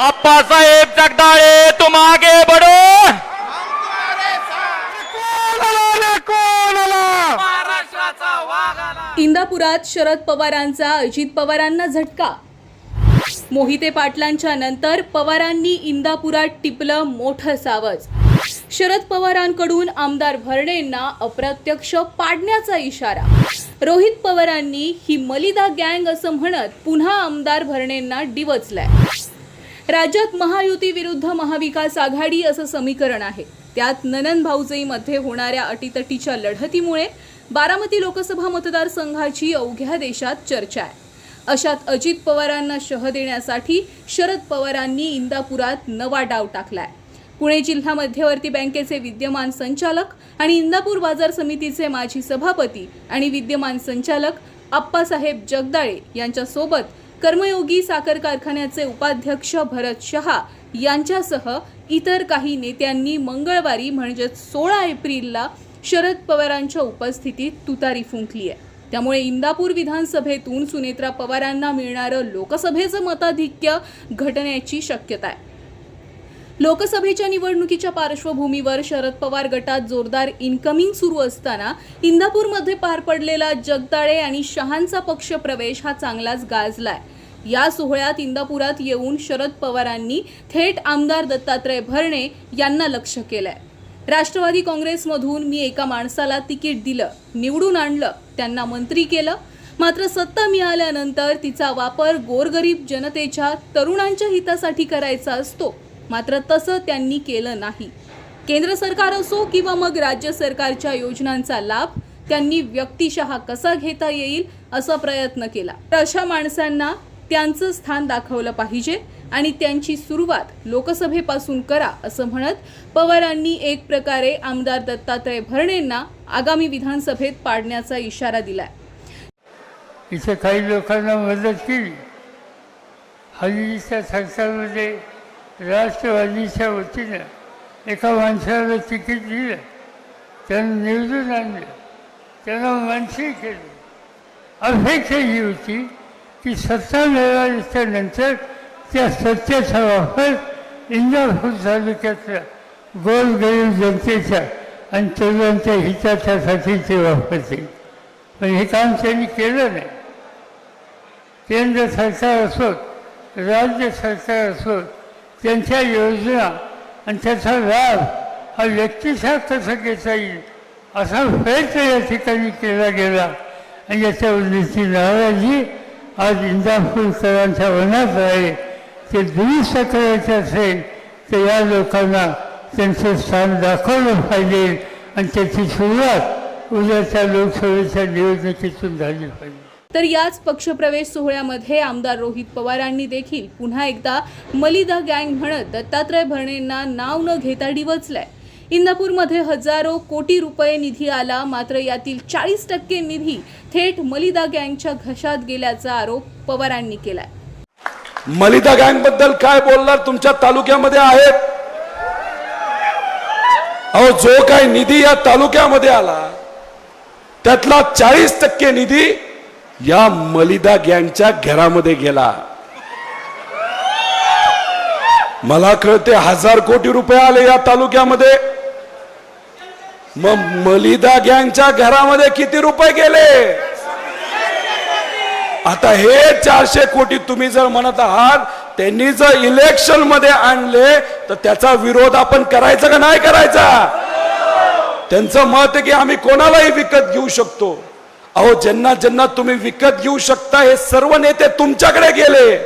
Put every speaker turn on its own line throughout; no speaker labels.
आप्पासाहेब जगदाळे तुम आगे बडो
इंदापुरात शरद पवारांचा अजित पवारांना झटका। मोहिते पाटलांच्या नंतर पवारांनी इंदापुरात टिपलं मोठं सावज। शरद पवारांकडून आमदार भरणेंना अप्रत्यक्ष पाडण्याचा इशारा। रोहित पवारांनी ही मलिदा गँग असं म्हणत पुन्हा आमदार भरणेंना डिवचलाय। राज्यात महायुती विरुद्ध महाविकास आघाडी असं समीकरण आहे. त्यात ननन भाऊजईमध्ये होणाऱ्या अटीतटीच्या लढतीमुळे बारामती लोकसभा मतदारसंघाची अवघ्या देशात चर्चा आहे. अशात अजित पवारांना शह देण्यासाठी शरद पवारांनी इंदापुरात नवा डाव टाकलाय. पुणे जिल्हा मध्यवर्ती बँकेचे विद्यमान संचालक आणि इंदापूर बाजार समितीचे माजी सभापती आणि विद्यमान संचालक आप्पासाहेब जगदाळे यांच्यासोबत कर्मयोगी साखर कारखान्याचे उपाध्यक्ष भरत शहा यांच्यासह इतर काही नेत्यांनी मंगळवारी म्हणजेच सोळा एप्रिलला शरद पवारांच्या उपस्थितीत तुतारी फुंकली आहे. त्यामुळे इंदापूर विधानसभेतून सुनेत्रा पवारांना मिळणारं लोकसभेचं मताधिक्य घटण्याची शक्यता आहे. लोकसभेच्या निवडणुकीच्या पार्श्वभूमीवर शरद पवार गटात जोरदार इन्कमिंग सुरू असताना इंदापूरमध्ये पार पडलेला जगदाळे आणि शहांचा पक्ष प्रवेश हा चांगलाच गाजलाय. या सोहळ्यात इंदापुरात येऊन शरद पवारांनी थेट आमदार दत्तात्रय भरणे यांना लक्ष केलंय. राष्ट्रवादी काँग्रेसमधून मी एका माणसाला तिकीट दिलं निवडून आणलं त्यांना मंत्री केलं. मात्र सत्ता मिळाल्यानंतर तिचा वापर गोरगरीब जनतेच्या तरुणांच्या हितासाठी करायचा असतो. मात्र तसं त्यांनी केलं नाही. केंद्र सरकार असो किंवा मग राज्य सरकारच्या योजनांचा लाभ त्यांनी व्यक्तिशः कसा घेता येईल असा प्रयत्न केला. तर अशा माणसांना त्यांचं स्थान दाखवलं पाहिजे आणि त्यांची सुरुवात लोकसभेपासून करा असं म्हणत पवारांनी एक प्रकारे आमदार दत्तात्रय भरणेंना आगामी विधानसभेत पाडण्याचा इशारा दिलाय.
इथे काही लोकांना मदत केली. हल्लीच्या सरकारमध्ये राष्ट्रवादीच्या वतीनं एका माणसाला तिकीट दिलं. त्यानं निवडून आणलं. त्यानं मानसी केली. अपेक्षा ही होती. की सत्ता मिळाल्याच्या नंतर त्या सत्तेचा वापर इंदापूर तालुक्यातल्या गोरगरीब जनतेच्या आणि तरुणांच्या हिताच्यासाठी ते वापरतील पण हे काम त्यांनी केलं नाही. केंद्र सरकार असोत राज्य सरकार असोत त्यांच्या योजना आणि त्याचा लाभ हा व्यक्तिशा कसा घेता येईल असा प्रयत्न या ठिकाणी केला गेला. आणि याच्या उन्नती नाराजी आज इंदापूरकरांच्या मनात आहे. ते दुरुस्त करायचे असेल तर या लोकांना त्यांचं स्थान दाखवलं पाहिजे आणि त्याची सुरुवात उद्याच्या लोकसभेच्या निवडणुकीतून झाली पाहिजे.
तर याच पक्षप्रवेश सोहळ्यामध्ये आमदार रोहित पवारांनी देखील पुन्हा एकदा मलिदा गँग म्हणत दत्तात्रय भरणेंना नाव न घेता डिवचलंय. इंदापूरमध्ये हजारो कोटी रुपये निधी आला मात्र यातील चाळीस टक्के निधी थेट मलिदा गँगच्या घशात गेल्याचा आरोप पवारांनी केलाय.
मलिदा गँगबद्दल काय बोलणार तुमच्या तालुक्यामध्ये आहेत? अहो जो काय निधी या तालुक्यामध्ये आला त्यातला चाळीस टक्के निधी या मलिदा गँगच्या घरामध्ये गेला. मला कळते हजार कोटी रुपये आले या तालुक्यामध्ये. मग मलिदा गँगच्या घरामध्ये किती रुपये गेले? आता हे चारशे कोटी तुम्ही जर म्हणत आहात त्यांनी जर इलेक्शनमध्ये आणले तर त्याचा विरोध आपण करायचा का नाही करायचा? त्यांचं मत आहे की आम्ही कोणालाही विकत घेऊ शकतो. अहो ज्यांना ज्यांना तुम्ही विकत घेऊ शकता हे सर्व नेते तुमच्याकडे गेले.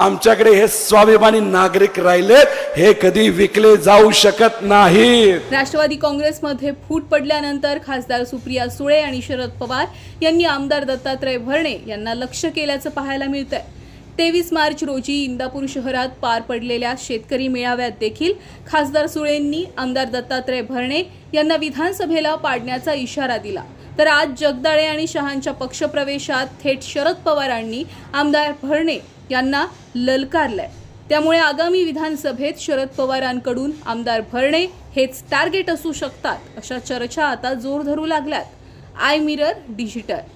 आमच्याकडे हे स्वाभिमानी नागरिक राहिलेत हे कधी विकले जाऊ शकत नाही
राष्ट्रवादी काँग्रेसमध्ये फूट पडल्यानंतर खासदार सुप्रिया सुळे आणि शरद पवार यांनी आमदार दत्तात्रय भरणे यांना लक्ष केल्याचं पाहायला मिळतंय. तेवीस मार्च रोजी इंदापूर शहरात पार पडलेल्या शेतकरी मेळाव्यात देखील खासदार सुळेंनी आमदार दत्तात्रय भरणे यांना विधानसभेला पाडण्याचा इशारा दिला. तर आज जगदाळे आणि शहांच्या पक्षप्रवेशात थेट शरद पवारांनी आमदार भरणे यांना ललकारलंय. त्यामुळे आगामी विधानसभेत शरद पवारांकडून आमदार भरणे हेच टार्गेट असू शकतात अशा चर्चा आता जोर धरू लागल्यात. I mirror digital.